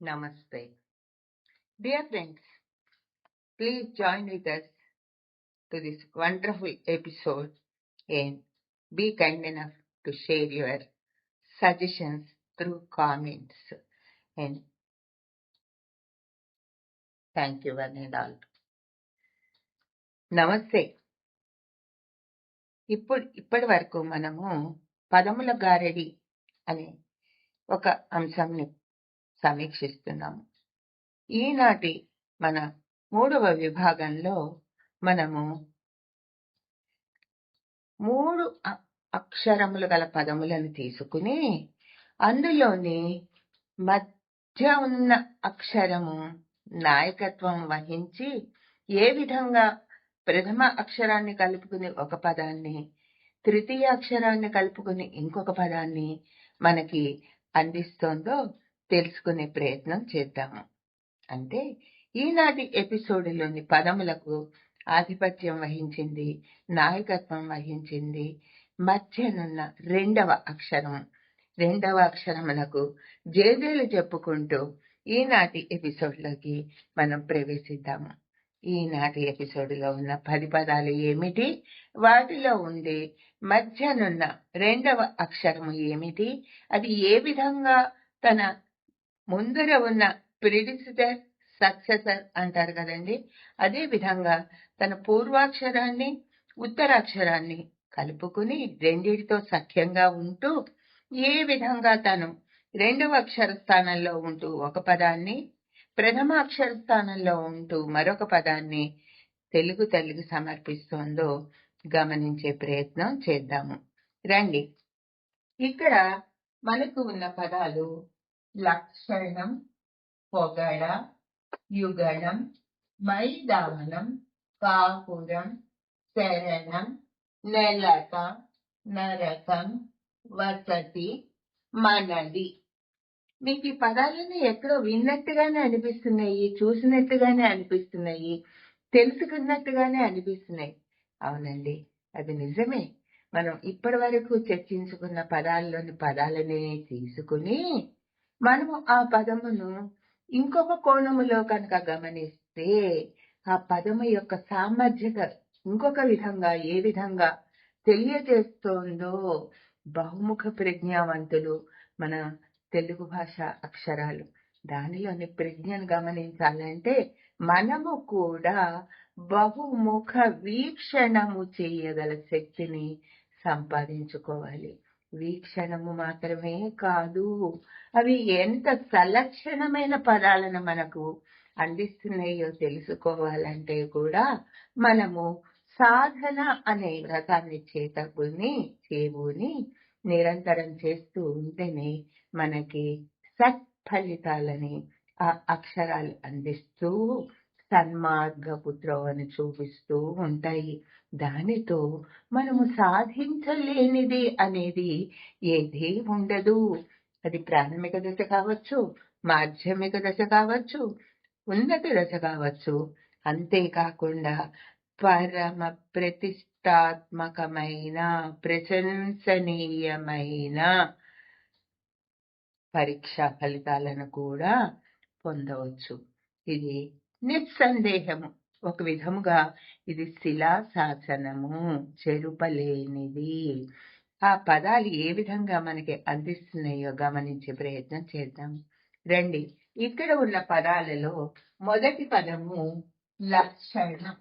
Namaste. Dear friends, please join with us to this wonderful episode and be kind enough to share your suggestions through comments. And thank you one and all. నమస్తే ఇప్పుడు ఇప్పటి వరకు మనము పదముల గారడి అనే ఒక అంశంని సమీక్షిస్తున్నాము. ఈనాటి మన మూడవ విభాగంలో మనము మూడు అక్షరములు గల పదములను తీసుకుని అందులోని మధ్య ఉన్న అక్షరము నాయకత్వం వహించి ఏ విధంగా ప్రథమ అక్షరాన్ని కలుపుకుని ఒక పదాన్ని తృతీయ అక్షరాన్ని కలుపుకుని ఇంకొక పదాన్ని మనకి అందిస్తోందో తెలుసుకునే ప్రయత్నం చేద్దాము. అంటే ఈనాటి ఎపిసోడ్లోని పదములకు ఆధిపత్యం వహించింది నాయకత్వం వహించింది మధ్యనున్న రెండవ అక్షరం. రెండవ అక్షరములకు జేజేలు చెప్పుకుంటూ ఈనాటి ఎపిసోడ్లోకి మనం ప్రవేశిద్దాము. ఈనాటి ఎపిసోడ్లో ఉన్న పది పదాలు ఏమిటి? వాటిలో ఉండే మధ్యనున్న రెండవ అక్షరము ఏమిటి? అది ఏ విధంగా తన ముందర ఉన్న ప్రిడిసిటర్ సక్సెసర్ అంటారు కదండి. అదే విధంగా తన పూర్వాక్షరాన్ని ఉత్తరాక్షరాన్ని కలుపుకుని రెండిటితో సఖ్యంగా ఉంటూ ఏ విధంగా తను రెండవ అక్షర స్థానంలో ఉంటూ ఒక పదాన్ని ప్రథమ అక్షర స్థానంలో ఉంటూ మరొక పదాన్ని తెలుగు తల్లికి సమర్పిస్తోందో గమనించే ప్రయత్నం చేద్దాము. రండి. ఇక్కడ మనకు ఉన్న పదాలు లక్షణం పొగడ యుగళం మైదానం కాపురం శరణం నెలత నరకం వసతి మనది. మీకు ఈ పదాలన్నీ ఎక్కడో విన్నట్టుగానే అనిపిస్తున్నాయి చూసినట్టుగానే అనిపిస్తున్నాయి తెలుసుకున్నట్టుగానే అనిపిస్తున్నాయి. అవునండి అది నిజమే. మనం ఇప్పటి వరకు చర్చించుకున్న పదాల్లోని పదాలనే తీసుకుని మనము ఆ పదమును ఇంకొక కోణములో కనుక గమనిస్తే ఆ పదము యొక్క సామర్థ్యత ఇంకొక విధంగా ఏ విధంగా తెలియజేస్తోందో బహుముఖ ప్రజ్ఞావంతులు మన తెలుగు భాష అక్షరాలు. దానిలోని ప్రజ్ఞను గమనించాలంటే మనము కూడా బహుముఖ వీక్షణము చేయగల శక్తిని సంపాదించుకోవాలి. వీక్షణము మాత్రమే కాదు. అవి ఎంత సలక్షణమైన పదాలను మనకు అందిస్తున్నాయో తెలుసుకోవాలంటే కూడా మనము సాధన అనే వ్రతాన్ని చేతకుని చేవుని నిరంతరం చేస్తూ ఉంటేనే మనకి సత్ఫలితాలని ఆ అక్షరాలు అందిస్తూ సన్మార్గపుత్రం అని చూపిస్తూ ఉంటాయి. దానితో మనము సాధించలేనిది అనేది ఏదీ ఉండదు అది ప్రాథమిక దశ కావచ్చు మాధ్యమిక దశ కావచ్చు ఉన్నత దశ కావచ్చు. అంతేకాకుండా పరమ ప్రతిష్టాత్మకమైన ప్రశంసనీయమైన పరీక్ష ఫలితాలను కూడా పొందవచ్చు. ఇది నిస్సందేహము. ఒక విధముగా ఇది శిలా శాసనము చెరుపలేనిది. ఆ పదాలు ఏ విధంగా మనకి అందిస్తున్నాయో గమనించే ప్రయత్నం చేద్దాం. రండి. ఇక్కడ ఉన్న పదాలలో మొదటి పదము లక్షణం.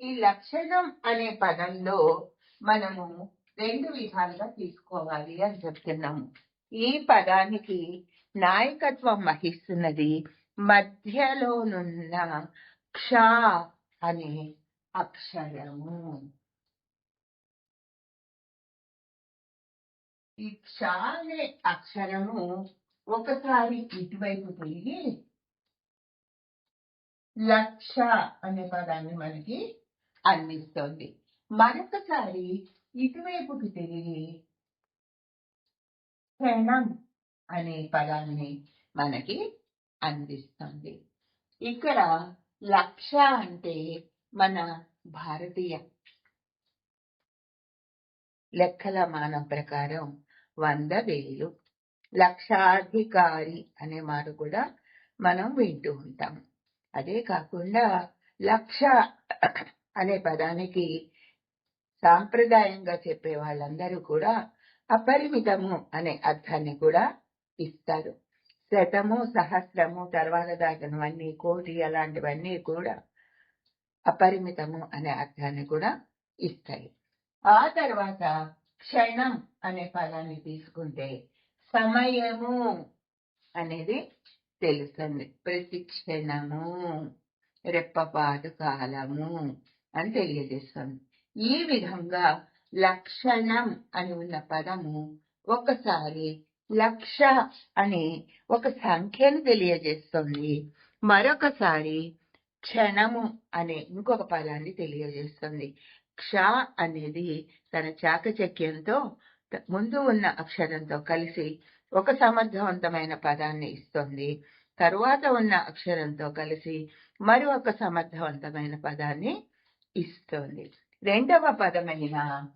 ఈ లక్షణం అనే పదంలో మనము రెండు విధాలుగా తీసుకోవాలి అని చెప్తున్నాము. ఈ పదానికి నాయకత్వం వహిస్తున్నది మధ్యలోనున్న క్ష అనే అక్షరము. ఈ క్ష అనే అక్షరము ఒకసారి ఇటువైపు తిరిగి లక్ష అనే పదాన్ని మనకి అందిస్తుంది. మరొకసారి ఇటువైపుకి తిరిగి క్షణం అనే పదాన్ని మనకి అందిస్తుంది. ఇక్కడ లక్ష అంటే మన భారతీయ లెక్కల మానం ప్రకారం వంద వేలు. లక్షాధికారి అనే మాట కూడా మనం వింటూ ఉంటాం. అదే కాకుండా లక్ష అనే పదానికి సాంప్రదాయంగా చెప్పే వాళ్ళందరూ కూడా అపరిమితము అనే అర్థాన్ని కూడా ఇస్తారు. శతము సహస్రము తర్వాత దాటినవన్నీ కోటి అలాంటివన్నీ కూడా అపరిమితము అనే అర్థాన్ని కూడా ఇస్తాయి. ఆ తర్వాత క్షణం అనే పదాన్ని తీసుకుంటే సమయము అనేది తెలుస్తుంది. ప్రతి క్షణము రెప్పపాటు కాలము అని తెలియజేస్తుంది. ఈ విధంగా లక్షణం అని ఉన్న పదము ఒకసారి లక్ష అని ఒక సంఖ్యను తెలియజేస్తుంది. మరొకసారి క్షణము అనే ఇంకొక పదాన్ని తెలియజేస్తుంది. క్ష అనేది తన చాకచక్యంతో ముందు ఉన్న అక్షరంతో కలిసి ఒక సమర్థవంతమైన పదాన్ని ఇస్తుంది. తరువాత ఉన్న అక్షరంతో కలిసి మరొక సమర్థవంతమైన పదాన్ని ఇస్తుంది. రెండవ పదమైన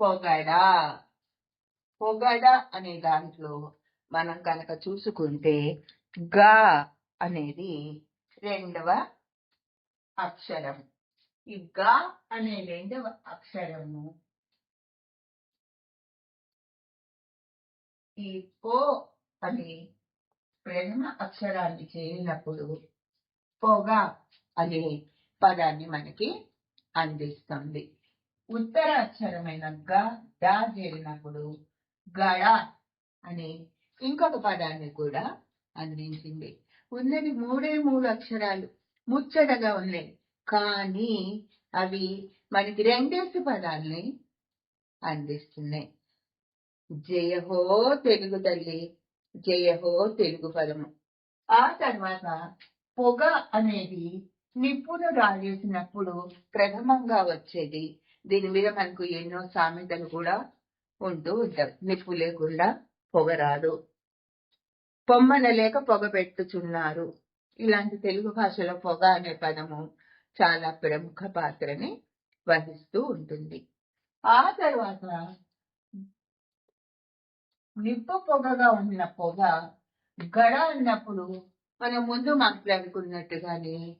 పొగడ. పొగడ అనే దాంట్లో మనం కనుక చూసుకుంటే గా అనేది రెండవ అక్షరం. ఈ గా అనే రెండవ అక్షరము ఈ పో అనే ప్రథమ అక్షరాన్ని చేరినప్పుడు పొగ అనే పదాన్ని మనకి అందిస్తుంది. ఉత్తర అక్షరమైన గా దా చేరినప్పుడు గడ అనే ఇంకొక పదాన్ని కూడా అందించింది. ఉన్నది మూడే మూడు అక్షరాలు. ముచ్చటగా ఉన్నాయి. కానీ అవి మనకి రెండేసి పదాల్ని అందిస్తున్నాయి. జయహో తెలుగు తల్లి జయహో తెలుగు పదము. ఆ తర్వాత పొగ అనేది నిప్పును రాజేసినప్పుడు ప్రథమంగా వచ్చేది. దీని మీద మనకు ఎన్నో సామెతలు కూడా ఉంటూ ఉంటాం. నిప్పు లేకుండా పొగ రాదు పొమ్మన లేక పొగ పెట్టుచున్నారు. ఇలాంటి తెలుగు భాషలో పొగ అనే పదము చాలా ప్రముఖ పాత్రని వహిస్తూ ఉంటుంది. ఆ తర్వాత నిప్పు పొగగా ఉన్న పొగ గడ అన్నప్పుడు మనం ముందు మాట్లాడుకున్నట్టుగానే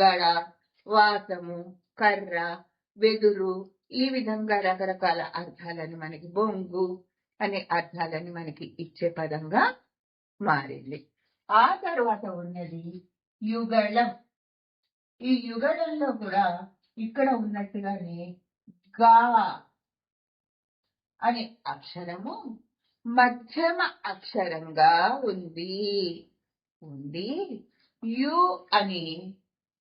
గడ వాసము కర్ర వెదురు ఈ విధంగా రకరకాల అర్థాలను మనకి బొంగు అనే అర్థాలని మనకి ఇచ్చే పదంగా మారింది. ఆ తర్వాత ఉన్నది యుగళం. ఈ యుగళంలో కూడా ఇక్కడ ఉన్నట్టుగానే గా అనే అక్షరము మధ్యమ అక్షరంగా ఉంది. ఉంది. యు అని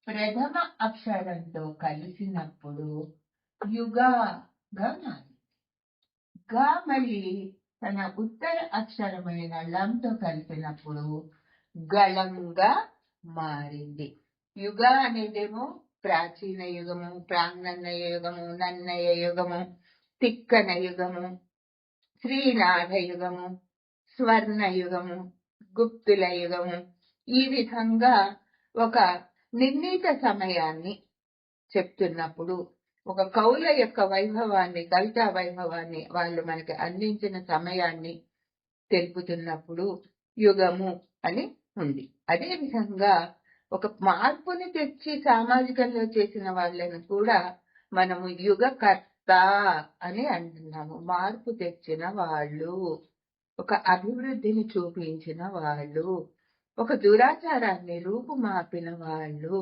ప్రథమ అక్షరంతో కలిసినప్పుడు యుగాగా మారింది గా మళ్ళీ తన ఉత్తర అక్షరమైన లంతో కలిపినప్పుడు గళంగా మారింది యుగ అనేదేమో ప్రాచీన యుగము ప్రాంగణయ యుగము నన్నయ యుగము తిక్కన యుగము శ్రీనాథ యుగము స్వర్ణ యుగము గుప్తుల యుగము ఈ విధంగా ఒక నిర్ణీత సమయాన్ని చెప్తున్నప్పుడు ఒక కౌల యొక్క వైభవాన్ని కవితా వైభవాన్ని వాళ్ళు మనకి అందించిన సమయాన్ని తెలుపుతున్నప్పుడు యుగము అని ఉంది. అదే విధంగా ఒక మార్పుని తెచ్చి సామాజికంలో చేసిన వాళ్ళను కూడా మనము యుగకర్త అని అంటున్నాము. మార్పు తెచ్చిన వాళ్ళు ఒక అభివృద్ధిని చూపించిన వాళ్ళు ఒక దురాచారాన్ని రూపుమాపిన వాళ్ళు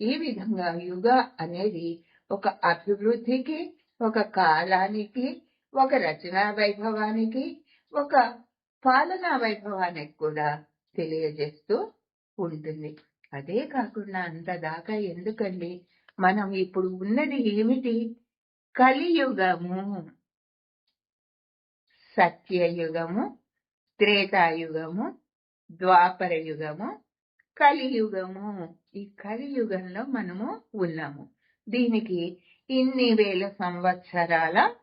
ఈ విధంగా యుగ అనేది ఒక అభివృద్ధికి ఒక కాలానికి ఒక రచనా వైభవానికి ఒక పాలనా వైభవానికి కూడా తెలియజేస్తూ ఉంటుంది. అదే కాకుండా అంతదాకా ఎందుకండి? మనం ఇప్పుడు ఉన్నది ఏమిటి? కలియుగము సత్యయుగము త్రేతాయుగము ద్వాపర యుగము కలియుగము. ఈ కలియుగంలో మనము ఉన్నాము. దీనికి ఇన్ని వేల సంవత్సరాల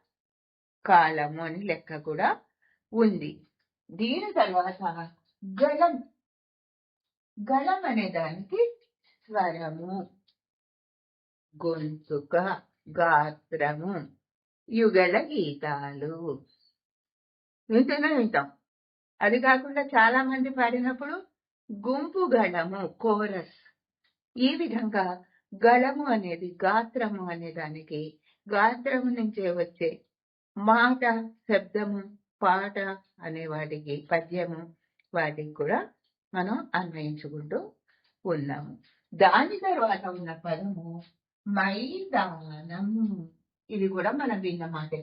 కాలము అని లెక్క కూడా ఉంది. దీని తర్వాత గళం. గళం అనే దానికి స్వరము. గొంతుక గాత్రము యుగల గీతాలు. వింటూనే వింటాం? అది కాకుండా చాలా మంది పాడినప్పుడు గుంపు గళము కోరస్. ఈ విధంగా గళము అనేది గాత్రము అనే దానికి గాత్రము నుంచే వచ్చే మాట శబ్దము పాట అనే వాటికి పద్యము వాటికి కూడా మనం అన్వయించుకుంటూ ఉన్నాము. దాని తర్వాత ఉన్న పదము మైదానం ఇది కూడా మనం విన్న మాట.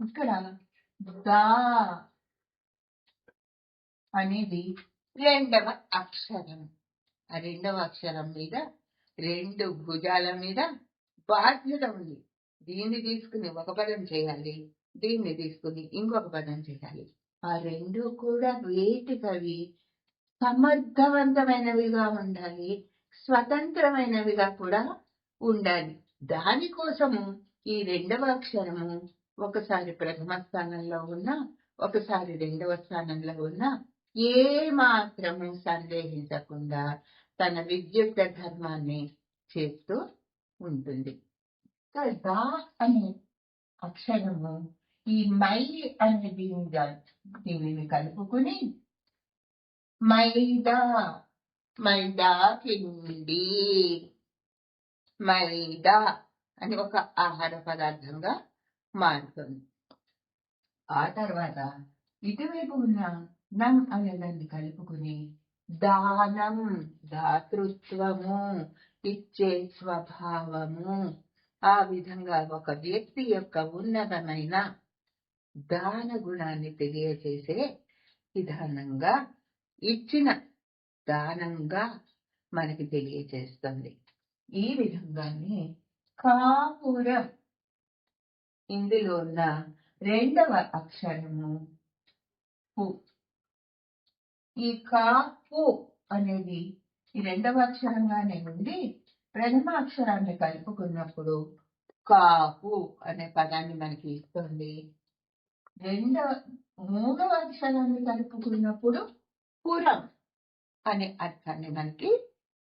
ఇక్కడ దా అనేది రెండవ అక్షరం. ఆ రెండవ అక్షరం మీద రెండు భుజాల మీద బాధ్యత ఉంది. దీన్ని తీసుకుని ఒక పదం చేయాలి. దీన్ని తీసుకుని ఇంకొక పదం చేయాలి. ఆ రెండు కూడా వేటికవి సమర్థవంతమైనవిగా ఉండాలి. స్వతంత్రమైనవిగా కూడా ఉండాలి. దానికోసము ఈ రెండవ అక్షరము ఒకసారి ప్రథమ స్థానంలో ఉన్న ఒకసారి రెండవ స్థానంలో ఉన్న ఏ మాత్రము సందేహించకుండా తన విద్యుత్ ధర్మాన్ని చేస్తూ ఉంటుంది. దా అనే అక్షరము ఈ మై అనే దీని దీనిని కలుపుకుని మైదా మైదా పిండి మైదా అని ఒక ఆహార పదార్థంగా మారుతుంది. ఆ తర్వాత ఇటువైపు ఉన్న నం అనే దాన్ని కలుపుకుని దానం దాతృత్వము ఇచ్చే స్వభావము. ఆ విధంగా ఒక వ్యక్తి యొక్క ఉన్నతమైన దాన గుణాన్ని తెలియజేసే విధానంగా ఇచ్చిన దానంగా మనకి తెలియజేస్తుంది. ఈ విధంగానే కాపురం. ఇందులో ఉన్న రెండవ అక్షరము ఈ కా కాపు అనేది ఈ రెండవ అక్షరంగానే ఉండి ప్రథమ అక్షరాన్ని కలుపుకున్నప్పుడు కాపు అనే పదాన్ని మనకి ఇస్తుంది. రెండవ మూడవ అక్షరాన్ని కలుపుకున్నప్పుడు పురం అనే అర్థాన్ని మనకి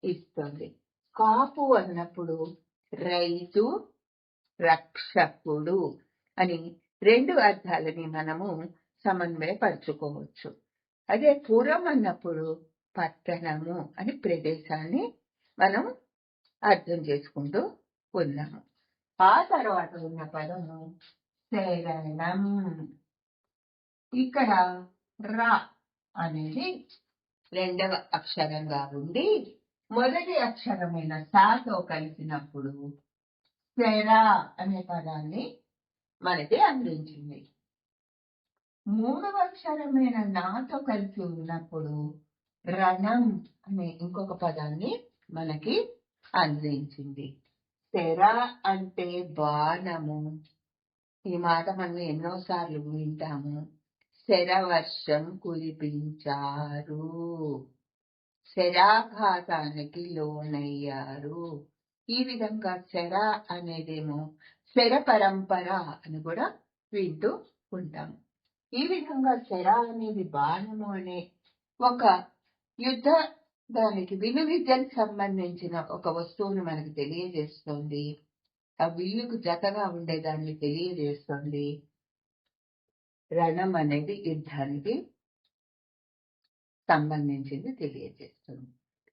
ఇస్తుంది. కాపు అన్నప్పుడు రైతు రక్షకుడు అని రెండు అర్థాలని మనము సమన్వయపరచుకోవచ్చు. అదే పురం అన్నప్పుడు పట్టణము అని ప్రదేశాన్ని మనం అర్థం చేసుకుంటూ ఉన్నాము. ఆ తర్వాత ఉన్న పదము శరణం. ఇక్కడ రా అనేది రెండవ అక్షరంగా ఉండి మొదటి అక్షరమైన సాతో కలిసినప్పుడు శరా అనే పదాన్ని మనకి అందించింది. మూడవ అక్షరమైన నాతో కలిసి ఉన్నప్పుడు రణం అనే ఇంకొక పదాన్ని మనకి అందించింది. తెర అంటే బాణము. ఈ మాట మనం ఎన్నోసార్లు వింటాము. శరవర్షం కురిపించారు. శరాఘాతానికి లోనయ్యారు. ఈ విధంగా శర అనేదేమో శర పరంపర అని కూడా వింటూ ఉంటాము ఈ విధంగా శర అనేది బాణము అనే ఒక యుద్ధ దానికి విలు విద్యకు సంబంధించిన ఒక వస్తువును మనకు తెలియజేస్తుంది. ఆ విల్లుకు జతగా ఉండేదాన్ని తెలియజేస్తుంది. రణం అనేది యుద్ధానికి సంబంధించింది తెలియజేస్తుంది.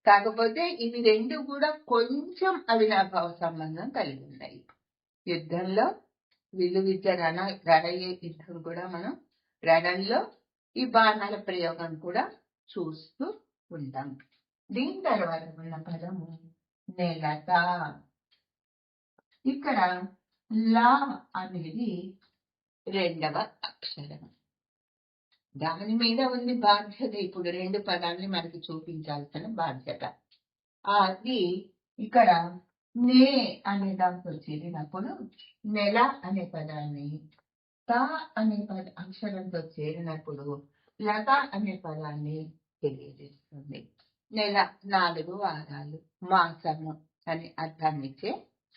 కాకపోతే ఇవి రెండు కూడా కొంచెం అవినాభావ సంబంధం కలిగి ఉన్నాయి. యుద్ధంలో విలు విద్య రణ రణయ్యే యుద్ధం కూడా మనం రణంలో ఈ బాణాల ప్రయోగం కూడా చూస్తూ ఉంటాం. దీని తర్వాత ఉన్న పదము నెలత. ఇక్కడ లా అనేది రెండవ అక్షరం. దాని మీద ఉంది బాధ్యత. ఇప్పుడు రెండు పదాన్ని మనకి చూపించాల్సిన బాధ్యత. అది ఇక్కడ నే అనే దాంతో చేరినప్పుడు నెల అనే పదాన్ని త అనే పద అక్షరంతో చేరినప్పుడు లత అనే పదాన్ని తెలియజేస్తుంది. నెల నాలుగు వారాలు మాసము అనే అర్థాన్నిచ్చే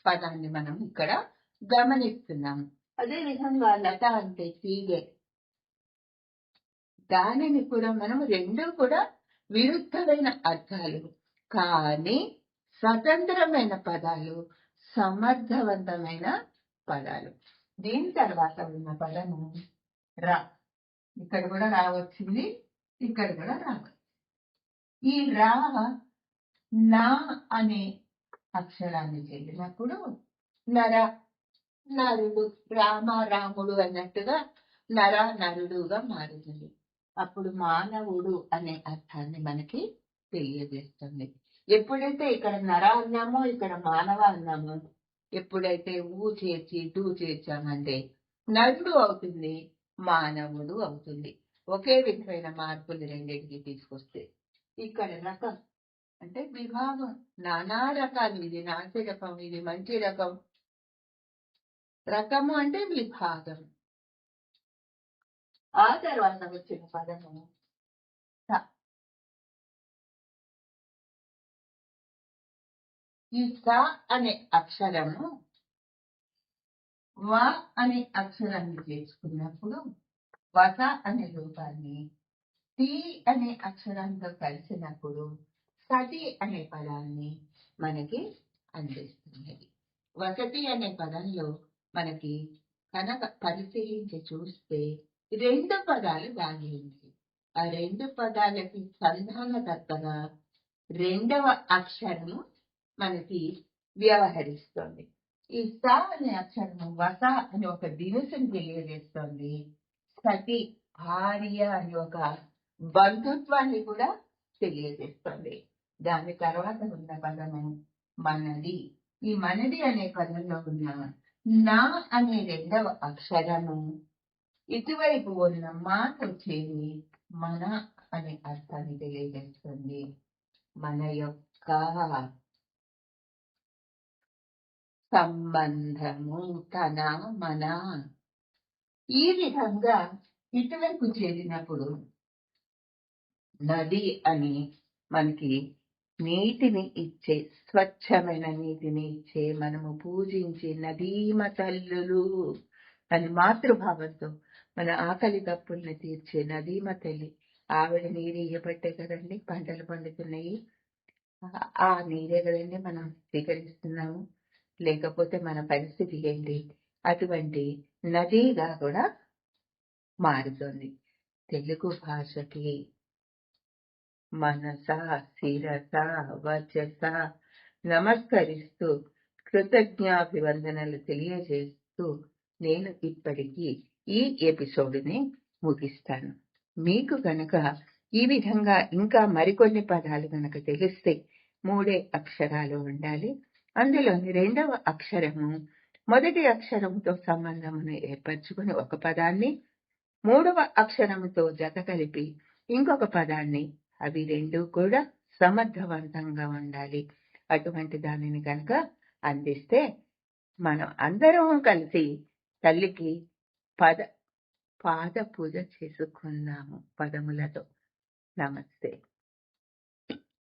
పదాన్ని మనం ఇక్కడ గమనిస్తున్నాము అదే విధంగా లత అంటే తీగే దానిని కూడా మనం రెండు కూడా విరుద్ధమైన అర్థాలు కానీ స్వతంత్రమైన పదాలు సమర్థవంతమైన పదాలు. దీని తర్వాత ఉన్న పదము రా. ఇక్కడ కూడా రావచ్చింది ఇక్కడ కూడా రా ఈ రా నా అనే అక్షరాన్ని చెల్లినప్పుడు నర నరుడు రామ రాముడు అన్నట్టుగా నర నరుడుగా మారుతుంది. అప్పుడు మానవుడు అనే అర్థాన్ని మనకి తెలియజేస్తుంది. ఎప్పుడైతే ఇక్కడ నర అన్నామో ఇక్కడ మానవ అన్నామో ఎప్పుడైతే ఊ చేర్చి డూ చేర్చామంటే నరుడు అవుతుంది మానవుడు అవుతుంది. ఒకే విధమైన మార్పులు రెండింటికి తీసుకొస్తే ఇక్కడ రకం అంటే విభాగం నానా రకాలు. ఇది నాసి రకం ఇది మంచి రకం. రకము అంటే విభాగం. ఆ తర్వాత వచ్చిన పదము ఈ స అనే అక్షరము వా అనే అక్షరాన్ని చేసుకున్నప్పుడు వస అనే రూపాన్ని టి అనే అక్షరంతో కలిసినప్పుడు సతి అనే పదాన్ని మనకి అందిస్తున్నది. వసతి అనే పదంలో మనకి కనుక పరిశీలించి చూస్తే రెండు పదాలు దాగి ఆ రెండు పదాలకి సంధానకర్తగా రెండవ అక్షరము మనకి వ్యవహరిస్తుంది. ఈ స అనే అక్షరము వస అని ఒక దినుసుని తెలియజేస్తుంది. సతి భార్య అనే ఒక బంధుత్వాన్ని కూడా తెలియజేస్తుంది. దాని తర్వాత ఉన్న పదము మనది. ఈ మనది అనే పదంలో ఉన్న నా అనే రెండవ అక్షరము ఇటువైపు ఉన్న మాట చేరి మన అనే అర్థాన్ని తెలియజేస్తుంది. మన యొక్క సంబంధము తన మన ఈ విధంగా ఇటువైపు చేరినప్పుడు నది అని మనకి నీటిని ఇచ్చే స్వచ్ఛమైన నీటిని ఇచ్చే మనము పూజించే నదీమ తల్లులు అని మాతృభావంతో మన ఆకలి తప్పుల్ని తీర్చే నదీమ తల్లి. ఆవిడ నీరు ఇయ్యబట్టే కదండి పంటలు పండుతున్నాయి. ఆ- ఆ నీరే కదండి మనం స్వీకరిస్తున్నాము. లేకపోతే మన పరిస్థితి ఏంటి? అటువంటి నదిగా కూడా మారుతుంది. తెలుగు భాషకి మనస శిరస వచస నమస్కరిస్తూ కృతజ్ఞాభివందనలు తెలియజేస్తూ నేను ఇప్పటికీ ఈ ఎపిసోడ్ని ముగిస్తాను. మీకు గనక ఈ విధంగా ఇంకా మరికొన్ని పదాలు గనక తెలిస్తే మూడే అక్షరాలు ఉండాలి. అందులోని రెండవ అక్షరము మొదటి అక్షరముతో సంబంధమును ఏర్పరచుకుని ఒక పదాన్ని మూడవ అక్షరముతో జత కలిపి ఇంకొక పదాన్ని అవి రెండు కూడా సమర్థవంతంగా ఉండాలి. అటువంటి దానిని కనుక అందిస్తే మనం అందరం కలిసి తల్లికి పద పాద పూజ చేసుకున్నాము పదములతో. నమస్తే.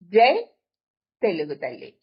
జై తెలుగు తల్లి.